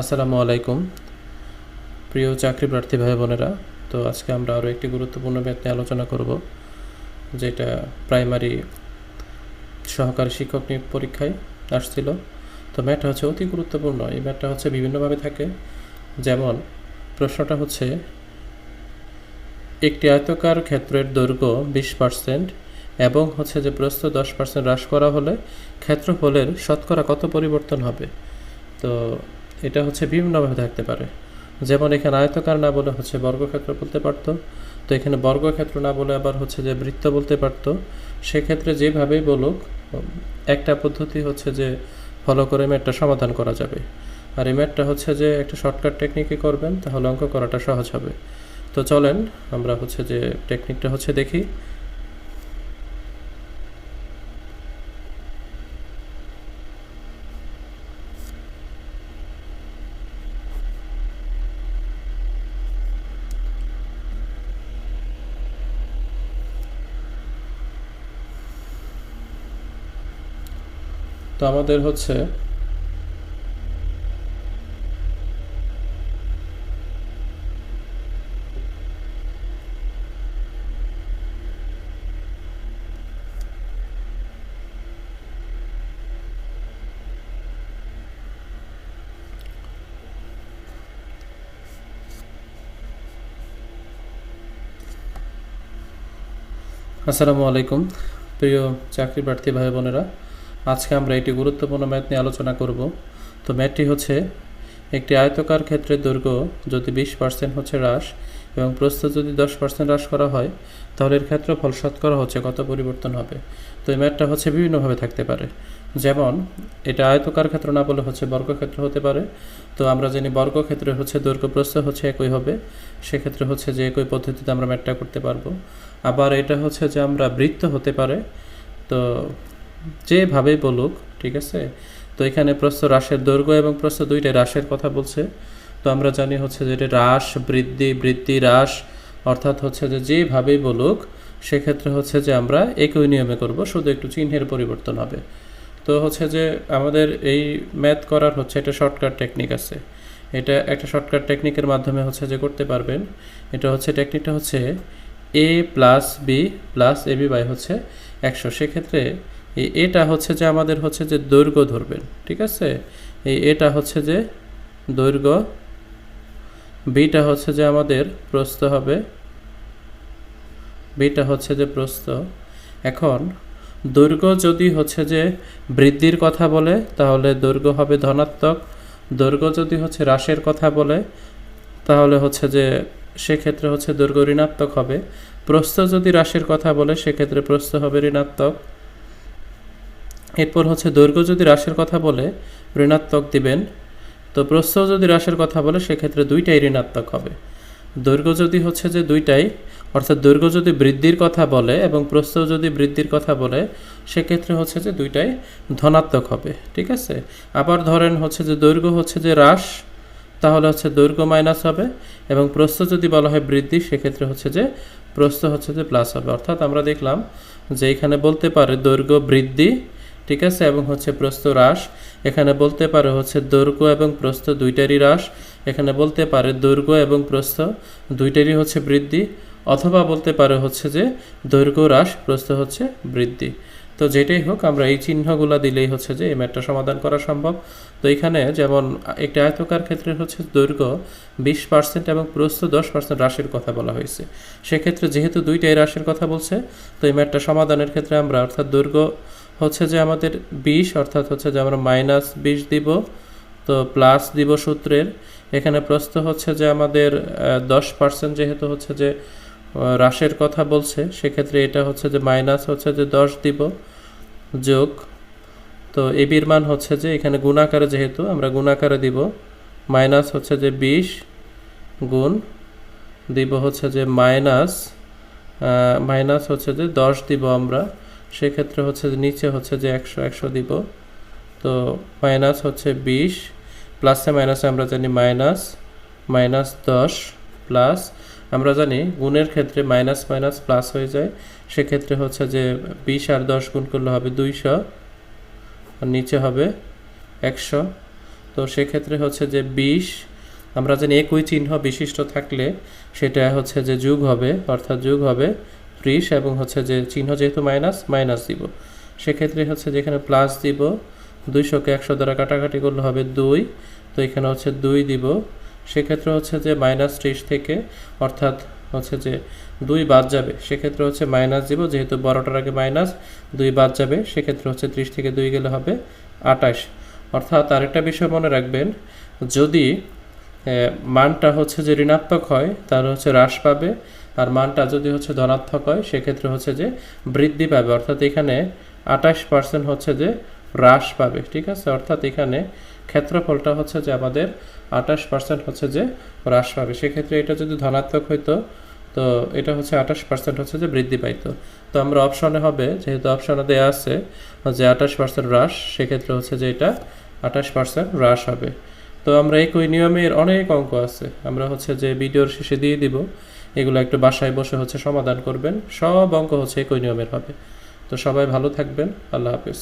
আসসালামু আলাইকুম। প্রিয় চাকরি প্রার্থী ভাই বোনেরা, তো আজকে আমরা আরও একটি গুরুত্বপূর্ণ ম্যাথ নিয়ে আলোচনা করব, যেটা প্রাইমারি সহকারী শিক্ষক নিয়োগ পরীক্ষায় আসছিল। তো ম্যাথটা হচ্ছে অতি গুরুত্বপূর্ণ, এই ম্যাথটা হচ্ছে বিভিন্নভাবে থাকে। যেমন, প্রশ্নটা হচ্ছে, একটি আয়তকার ক্ষেত্রের দৈর্ঘ্য বিশ পার্সেন্ট এবং হচ্ছে যে প্রস্থ দশ পার্সেন্ট হ্রাস করা হলে ক্ষেত্রফলের শতকরা কত পরিবর্তন হবে? তো এটা হচ্ছে বিভিন্নভাবে থাকতে পারে। যেমন এখানে আয়তকার না বলে হচ্ছে বর্গক্ষেত্র বলতে পারতো। তো এখানে বর্গক্ষেত্র না বলে আবার হচ্ছে যে বৃত্ত বলতে পারতো। সেক্ষেত্রে যেভাবেই বলুক, একটা পদ্ধতি হচ্ছে যে ফলো করে ম্যাটটা সমাধান করা যাবে। আর এই ম্যাটটা হচ্ছে যে একটা শর্টকাট টেকনিকে করবেন, তাহলে অঙ্ক করাটা সহজ হবে। তো চলেন আমরা হচ্ছে যে টেকনিকটা হচ্ছে দেখি। তো আমাদের হচ্ছে আসসালামু আলাইকুম প্রিয় চাকরি প্রার্থী ভাই বোনেরা আজকে আমরা একটি গুরুত্বপূর্ণ ম্যাথ নিয়ে আলোচনা করব। তো ম্যাথটি হচ্ছে, একটি আয়তকার ক্ষেত্রের দৈর্ঘ্য যদি বিশ পার্সেন্ট হচ্ছে হ্রাস এবং প্রস্থ যদি দশ পার্সেন্ট হ্রাস করা হয়, তাহলে এর ক্ষেত্রফল শতকরা হচ্ছে কত পরিবর্তন হবে? তো এই ম্যাথটা হচ্ছে বিভিন্নভাবে থাকতে পারে। যেমন, এটা আয়তকার ক্ষেত্র না বলে হচ্ছে বর্গক্ষেত্র হতে পারে। তো আমরা জানি বর্গক্ষেত্রে হচ্ছে দৈর্ঘ্য প্রস্থ হচ্ছে একই হবে, সেক্ষেত্রে হচ্ছে যে একই পদ্ধতিতে আমরা ম্যাথটা করতে পারব। আবার এটা হচ্ছে যে আমরা বৃত্ত হতে পারে, তো যেভাবেই বলুক, ঠিক আছে? তো এখানে প্রস্থ হ্রাসের দৈর্ঘ্য এবং প্রস্থ দুইটা হ্রাসের কথা বলছে। তো আমরা জানি হচ্ছে যে এটা হ্রাস, বৃদ্ধি বৃদ্ধি, হ্রাস, অর্থাৎ হচ্ছে যে যেভাবেই বলুক, সেক্ষেত্রে হচ্ছে যে আমরা একই নিয়মে করব, শুধু একটু চিহ্নের পরিবর্তন হবে। তো হচ্ছে যে আমাদের এই ম্যাথ করার হচ্ছে একটা শর্টকাট টেকনিক আছে। এটা একটা শর্টকাট টেকনিকের মাধ্যমে হচ্ছে যে করতে পারবেন। এটা হচ্ছে টেকনিকটা হচ্ছে A plus B plus A B by হচ্ছে একশো। সেক্ষেত্রে এই এটা হচ্ছে যে আমাদের হচ্ছে যে দৈর্ঘ্য ধরবেন, ঠিক আছে? এই এটা হচ্ছে যে দৈর্ঘ্য, বিটা হচ্ছে যে আমাদের প্রস্থ হবে, বিটা হচ্ছে যে প্রস্থ। এখন দৈর্ঘ্য যদি হচ্ছে যে বৃদ্ধির কথা বলে, তাহলে দৈর্ঘ্য হবে ধনাত্মক। দৈর্ঘ্য যদি হচ্ছে হ্রাসের কথা বলে, তাহলে হচ্ছে যে সেক্ষেত্রে হচ্ছে দৈর্ঘ্য ঋণাত্মক হবে। প্রস্থ যদি হ্রাসের কথা বলে, সেক্ষেত্রে প্রস্থ হবে ঋণাত্মক। এরপর হচ্ছে দৈর্ঘ্য যদি হ্রাসের কথা বলে, ঋণাত্মক দিবেন। তো প্রস্থ যদি হ্রাসের কথা বলে, সেক্ষেত্রে দুইটাই ঋণাত্মক হবে। দৈর্ঘ্য যদি হচ্ছে যে দুইটাই, অর্থাৎ দৈর্ঘ্য যদি বৃদ্ধির কথা বলে এবং প্রস্থ যদি বৃদ্ধির কথা বলে, সেক্ষেত্রে হচ্ছে যে দুইটাই ধনাত্মক হবে, ঠিক আছে? আবার ধরেন হচ্ছে যে দৈর্ঘ্য হচ্ছে যে হ্রাস, তাহলে হচ্ছে দৈর্ঘ্য মাইনাস হবে এবং প্রস্থ যদি বলা হয় বৃদ্ধি, সেক্ষেত্রে হচ্ছে যে প্রস্থ হচ্ছে যে প্লাস হবে। অর্থাৎ আমরা দেখলাম যে এখানে বলতে পারে দৈর্ঘ্য বৃদ্ধি ঠিক আছে? এবং হচ্ছে প্রস্থ হ্রাস। এখানে বলতে পারে হচ্ছে দৈর্ঘ্য এবং প্রস্থ দুইটারই হ্রাস। এখানে বলতে পারে দৈর্ঘ্য এবং প্রস্থ দুইটারই হচ্ছে বৃদ্ধি। অথবা বলতে পারে হচ্ছে যে দৈর্ঘ্য হ্রাস, প্রস্থ হচ্ছে বৃদ্ধি। তো যেটাই হোক, আমরা এই চিহ্নগুলো দিলেই হচ্ছে যে এই ম্যাটটা সমাধান করা সম্ভব। তো এখানে যেমন একটি আয়তকার ক্ষেত্রে হচ্ছে দৈর্ঘ্য বিশ পার্সেন্ট এবং প্রস্থ দশ পার্সেন্ট হ্রাসের কথা বলা হয়েছে। সেক্ষেত্রে যেহেতু দুইটাই হ্রাসের কথা বলছে, তো এই ম্যাটটা সমাধানের ক্ষেত্রে আমরা অর্থাৎ দৈর্ঘ্য হচ্ছে যে আমাদের বিশ, অর্থাৎ হচ্ছে যে আমরা মাইনাস বিশ দিব, তো প্লাস দিব সূত্রের। এখানে প্রস্থ হচ্ছে যে আমাদের দশ পার্সেন্ট যেহেতু হচ্ছে যে হ্রাসের কথা বলছে, সেক্ষেত্রে এটা হচ্ছে যে মাইনাস হচ্ছে যে দশ দিব যোগ। তো এবির মান হচ্ছে যে এখানে গুণাকারে যেহেতু আমরা গুণাকারে দিব মাইনাস হচ্ছে যে বিশ গুণ দিব হচ্ছে যে মাইনাস মাইনাস হচ্ছে যে দশ দিব আমরা। সেক্ষেত্রে হচ্ছে যে নিচে হচ্ছে যে একশো একশো দিব। তো মাইনাস হচ্ছে বিশ প্লাসে মাইনাসে আমরা জানি মাইনাস মাইনাস দশ প্লাস আমরা জানি গুণের ক্ষেত্রে মাইনাস মাইনাস প্লাস হয়ে যায়। সেক্ষেত্রে হচ্ছে যে বিশ আর দশ গুণ করলে হবে দুইশো, আর নিচে হবে একশো। তো সেক্ষেত্রে হচ্ছে যে বিশ, আমরা জানি একই চিহ্ন বিশিষ্ট থাকলে সেটা হচ্ছে যে যুগ হবে, অর্থাৎ যুগ হবে ত্রিশ এবং হচ্ছে যে চিহ্ন যেহেতু মাইনাস মাইনাস দিব। সেক্ষেত্রে হচ্ছে যেখানে প্লাস দিব, দুইশোকে একশো দ্বারা কাটাকাটি করলে হবে দুই, তো এখানে হচ্ছে দুই দিব। সেক্ষেত্রে হচ্ছে যে মাইনাস ত্রিশ থেকে অর্থাৎ হচ্ছে যে দুই বাদ যাবে। সেক্ষেত্রে হচ্ছে মাইনাস দিব, যেহেতু বড়টার আগে মাইনাস, দুই বাদ যাবে। সেক্ষেত্রে হচ্ছে ত্রিশ থেকে দুই গেলে হবে আটাশ অর্থাৎ আরেকটা বিষয় মনে রাখবেন, যদি মানটা হচ্ছে যে ঋণাত্মক হয় তাহলে হচ্ছে হ্রাস পাবে। আর মানটা যদি হচ্ছে ধনাত্মক হয়, সেক্ষেত্রে হচ্ছে যে বৃদ্ধি পাবে। অর্থাৎ এখানে আঠাশ পার্সেন্ট হচ্ছে যে হ্রাস পাবে, ঠিক আছে? অর্থাৎ এখানে ক্ষেত্রফলটা হচ্ছে যে আমাদের আঠাশ পার্সেন্ট হচ্ছে যে হ্রাস পাবে। সেক্ষেত্রে এটা যদি ধনাত্মক হইতো, তো এটা হচ্ছে আঠাশ পার্সেন্ট হচ্ছে যে বৃদ্ধি পাইতো। তো আমরা অপশনে হবে, যেহেতু অপশনে দেওয়া আছে যে আঠাশ পার্সেন্ট হ্রাস, সেক্ষেত্রে হচ্ছে যে এটা আঠাশ পার্সেন্ট হ্রাস হবে। তো আমরা একই নিয়মের অনেক অঙ্ক আছে। আমরা হচ্ছে যে ভিডিওর শেষে দিয়ে দিব। এগুলো একটু বাসায় বসে হচ্ছে সমাধান করবেন। সব অঙ্ক হচ্ছে একই নিয়মের হবে। তো সবাই ভালো থাকবেন। আল্লাহ হাফিজ।